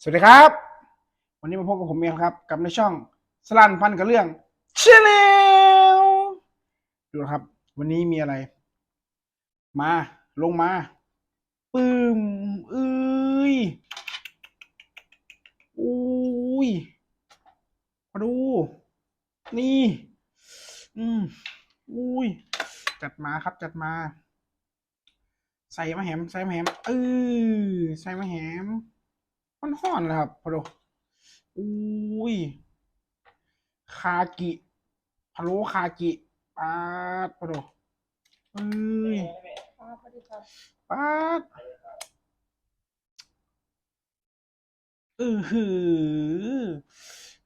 สวัสดีครับ วันนี้มาพบกับผมเองครับ กับในช่องสลันพันกับเรื่องชแนลดูนะครับ วันนี้มีอะไร มาลงมาปึ้มเอ้ยอุ้ยมาดู นี่ อืมอุ้ยจัดมาครับจัดมา ใส่มะแหมใส่มะแหมเออใส่มะแหม มันห่อนๆเลยครับพอดูอุ้ย คากิพะโลคากิปาดพอดูเอ้ยครับสวัสดีครับปาดเออหือ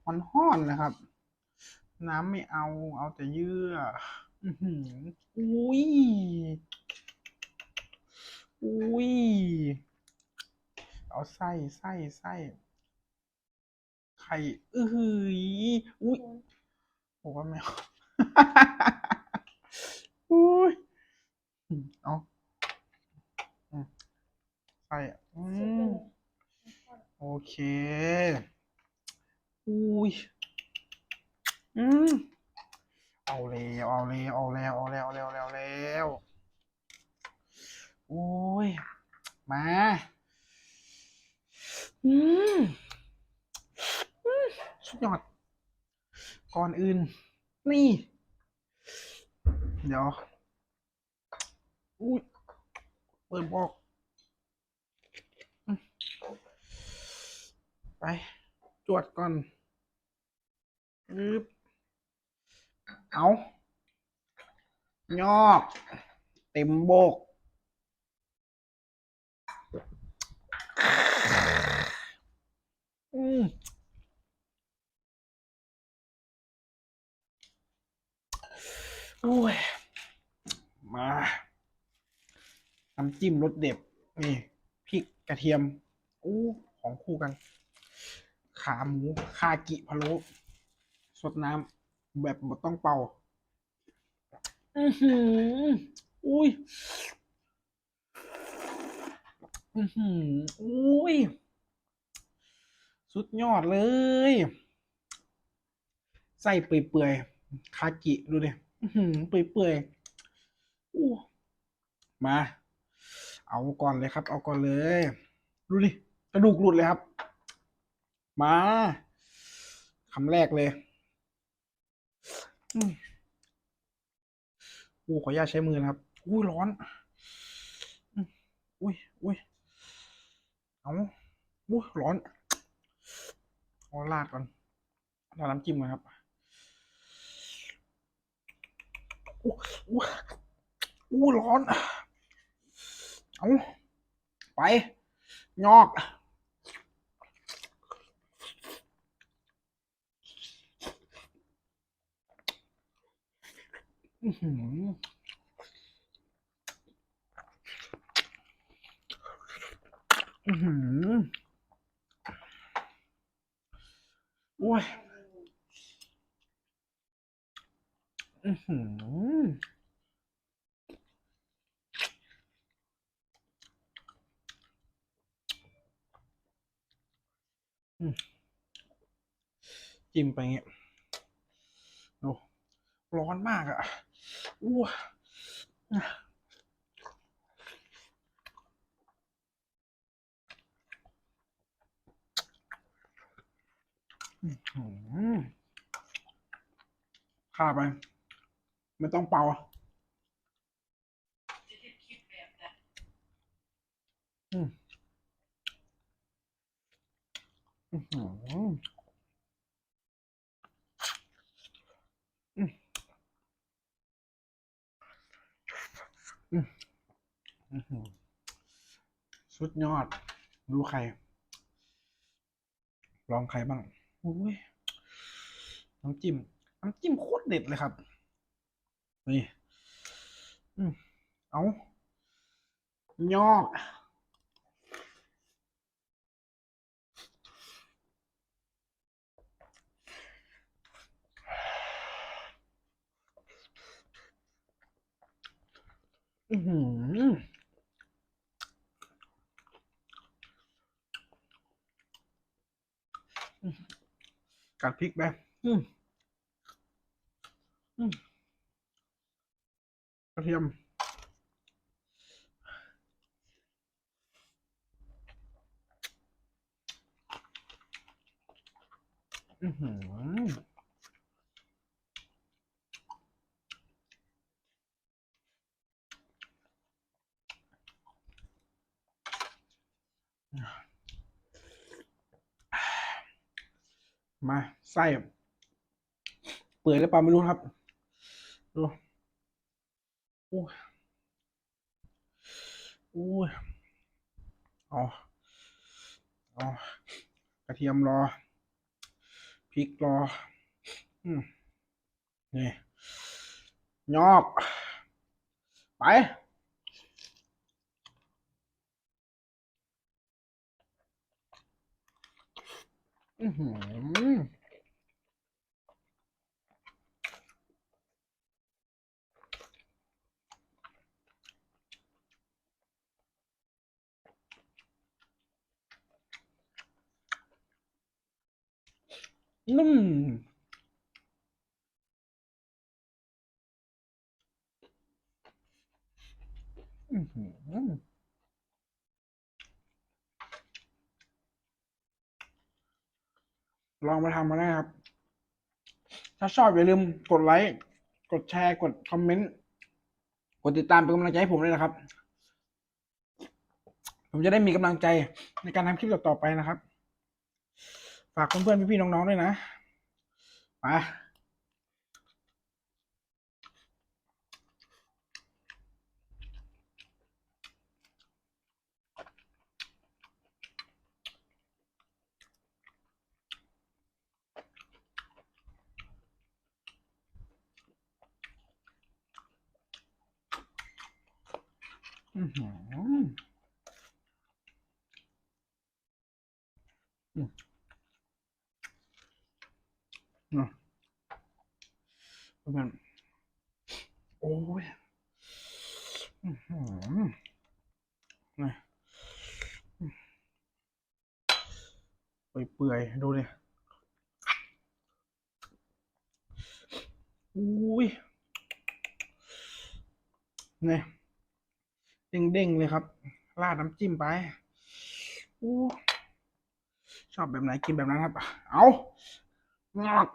มันห่อนนะครับ น้ำไม่เอาเอาแต่เยื่อ อือหืออุ้ยอุ้ย เอาไส้ไส้ไส้ไข่เอ้ยอุ้ยบอกว่าแมวอุ้ยเอาอืมไส้อืมโอเคอุ้ยอืมเอาแล้วเอาแล้วเอาแล้วเอาแล้วเอาแล้วเอาแล้วเอาแล้วโอ้ยมา อืมสุดยอด ก่อนอื่น นี่ เดี๋ยวอุ้ยเปิดบอก ไป จวดก่อนอึบเอายอก เต็มโบก อืม โอ้ย มาน้ำจิ้มรสเด็ดนี่พริกกระเทียมอู้ของคู่กัน ขาหมูคากิพะโล้สดน้ำแบบบ่ต้องเป่า อือหืออุ้ย อือหืออุ้ย สุดยอดเลยไส้เปื่อยๆคากิ ดูดิอือ หือเปื่อยๆอู้มา เอาก่อนเลยครับ เอาก่อนเลย ดูดิกระดูกหลุดเลยครับ มาคำแรกเลยอืมโอ้ขออนุญาตใช้มือนะครับอุ้ยร้อนอุ้ยอุ้ยเอาอุ้ยร้อนเอาลาดก่อนลาดน้ำจิ้มก่อนครับ อู้ร้อน เอาไปยอกอื้อหืออื้อหือโอ้ย อื้อหือ จิ้มไปอย่างเงี้ยโอ้ร้อนมากอะอ้วอื้อหือข้าไป ไม่ต้องเป่าอืมอื้อหืออืมอืมอื้อหือ สุดยอด ดูไข่ลองไข่บ้างอุ้ยน้ำจิ้มน้ำจิ้มโคตรเด็ดเลยครับ นี่เอายอ อืมกัดพริกไปอืมอืมกระเทียมอือ มาไส้เปื่อยหรือเปล่าไม่รู้ครับดูโอ้ยโอ้ยเอาเอากระเทียมรอพริกรออืมนี่ยอก ไป อือหือนุ่มอื้อหือ ลองมาทำมาได้ครับ ถ้าชอบอย่าลืมกดไลค์ กดแชร์ กดคอมเมนต์ กดติดตามเป็นกำลังใจให้ผมด้วยนะครับ ผมจะได้มีกำลังใจในการทำคลิปต่อๆไปนะครับ ฝากเพื่อนๆพี่ๆน้องๆด้วยนะ ไป อือหืออืมอะเพื่อนโอ้ยอือหือนี่เปื่อยๆดูดิอุ้ยเนี่ย เด้งๆเลยครับ ราดน้ำจิ้มไปอู้ชอบแบบไหนกินแบบนั้นครับ เอางอก